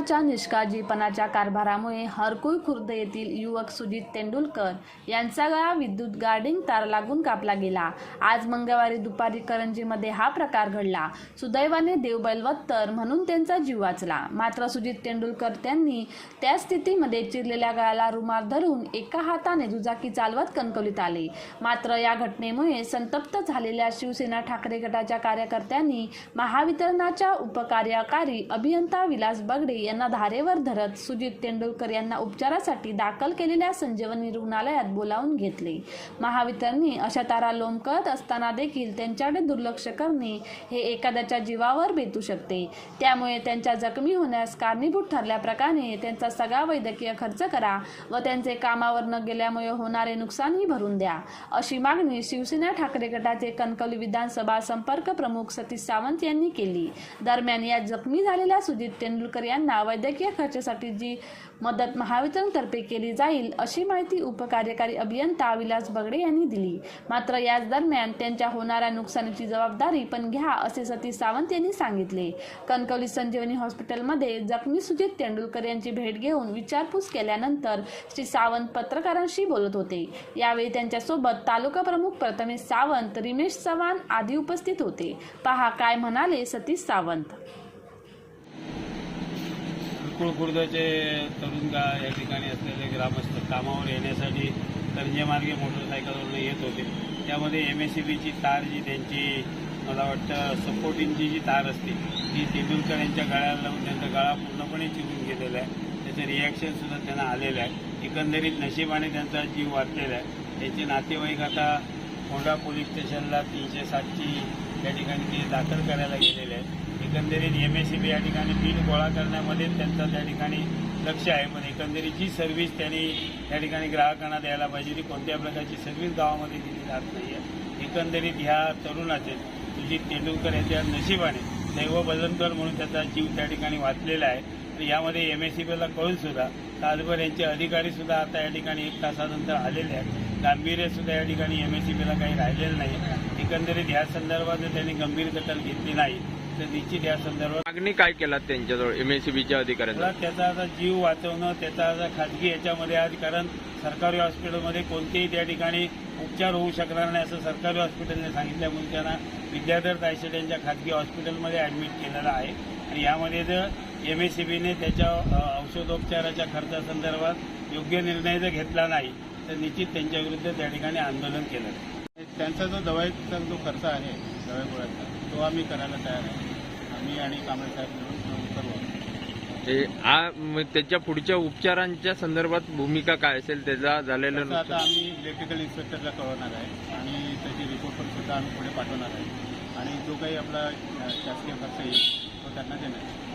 प्रशासनाच्या निष्काळजीपणाच्या कारभारामुळे हरकुळ खुर्द येथील युवक सुजित तेंडुलकर यांचा गळा विद्युत गार्डिंग तार लागून कापला गेला. आज मंगळवारी दुपारी करंजीमध्ये हा प्रकार घडला. सुदैवाने देवबलवत्तर म्हणून त्यांचा जीव वाचला. मात्र सुजित तेंडुलकर त्यांनी त्या स्थितीमध्ये चिरलेल्या गळ्याला रुमाल धरून एका हाताने दुचाकी चालवत कणकवलीत आले. मात्र या घटनेमुळे संतप्त झालेल्या शिवसेना ठाकरे गटाच्या कार्यकर्त्यांनी महावितरणाच्या उपकार्यकारी अभियंता विलास बगडे यांना धारेवर धरत सुजित तेंडुलकर यांना उपचारासाठी दाखल केलेल्या संजीवनी रुग्णालयात बोलावून घेतले. महावितरणने अशा तारा लोंबकत असताना देखील त्यांच्याकडे दुर्लक्ष करणे हे एखाद्याच्या जीवावर बेतू शकते. त्यामुळे त्यांच्या जखमी होण्यास कारणीभूत ठरल्याप्रकारे त्यांचा सगळा वैद्यकीय खर्च करा व त्यांचे कामावर न गेल्यामुळे होणारे नुकसानही भरून द्या. अशी मागणी शिवसेना ठाकरे गटाचे कणकवली विधानसभा संपर्क प्रमुख सतीश सावंत यांनी केली. दरम्यान या जखमी झालेल्या सुजित तेंडुलकर यांना वैद्यकीय खर्चासाठी जी मदत महावितरणतर्फे केली जाईल अशी माहिती उपकार्यकारी अभियंता विलास बगडे यांनी दिली. मात्र याच दरम्यान त्यांच्या होणाऱ्या नुकसानीची जबाबदारी पण घ्या असे सतीश सावंत यांनी सांगितले. कणकवली संजीवनी हॉस्पिटलमध्ये जखमी सुजित तेंडुलकर यांची भेट घेऊन विचारपूस केल्यानंतर श्री सावंत पत्रकारांशी बोलत होते. यावेळी त्यांच्यासोबत तालुका प्रमुख प्रथमेश सावंत रिमेश चव्हाण आदी उपस्थित होते. पहा काय म्हणाले सतीश सावंत. गोकुळ खुर्दचे तरुण गा या ठिकाणी असलेले ग्रामस्थ कामावर येण्यासाठी करंजेमार्गे मोटरसायकलवरून येत होते. त्यामध्ये एम एस सी बीची तार जी त्यांची मला वाटतं सपोर्टिंगची जी तार असते ती तेंडुलकर यांच्या गळ्याला लावून त्यांचा गळा पूर्णपणे चिरून गेलेला आहे. त्याचं रिॲक्शनसुद्धा त्यांना आलेलं आहे. एकंदरीत नशिबाने त्यांचा जीव वाचलेला आहे. त्यांचे नातेवाईक आता होंडा पोलीस स्टेशनला तीनशे सातची या ठिकाणी ते दाखल करायला गेलेले आहेत. एकंदरीत एम एस सी बी या ठिकाणी बिल गोळा करण्यामध्ये त्यांचं त्या ठिकाणी लक्ष आहे. पण एकंदरीत जी सर्व्हिस त्यांनी त्या ठिकाणी ग्राहकांना द्यायला पाहिजे ती कोणत्या प्रकारची सर्व्हिस गावामध्ये दिली जात नाही आहे एकंदरीत ह्या तरुणाचे सुजित तेंडुलकर याच्या नशिबाने दैव बदनकर म्हणून त्याचा जीव त्या ठिकाणी वाचलेला आहे. यामध्ये एम एस सी बीला कळून सुद्धा तासभर यांचे अधिकारीसुद्धा आता या ठिकाणी एक तासानंतर आलेले आहेत. गांभीर्यसुद्धा या ठिकाणी एम एस सी बीला काही राहिलेलं नाही. एकंदरीत ह्या संदर्भात त्यांनी गंभीर दखल घेतली नाही. तर निश्चित या संदर्भात मागणी काय केला त्यांच्याजवळ एमएससीबीच्या अधिकाऱ्यांना? त्याचा आता जीव वाचवणं त्याचा आता खाजगी याच्यामध्ये आज कारण सरकारी हॉस्पिटलमध्ये कोणतेही त्या ठिकाणी उपचार होऊ शकणार नाही असं सरकारी हॉस्पिटलने सांगितल्यामुळे त्यांना विद्याधर तायशेट यांच्या खाजगी हॉस्पिटलमध्ये ॲडमिट केलेलं आहे. आणि यामध्ये जर एम एस सी बीने त्याच्या औषधोपचाराच्या खर्चासंदर्भात योग्य निर्णय जर घेतला नाही तर निश्चित त्यांच्याविरुद्ध त्या ठिकाणी आंदोलन केलं त्यांचा जो दवाईचा जो खर्च आहे दवाई गोळ्याचा तो आम्ही करायला तयार आहे. आम्ही आणि कांबळे साहेब मिळून करू. ते आ- त्याच्या पुढच्या उपचारांच्या संदर्भात भूमिका काय असेल? त्याचा झालेलं तसं आता नुकसान? आम्ही इलेक्ट्रिकल इन्स्पेक्टरला कळवणार आहे आणि त्याची रिपोर्ट पण सुद्धा आम्ही पुढे पाठवणार आहे. आणि जो काही आपला अ, शासकीय खर्च येईल तो त्यांना देणार आहे.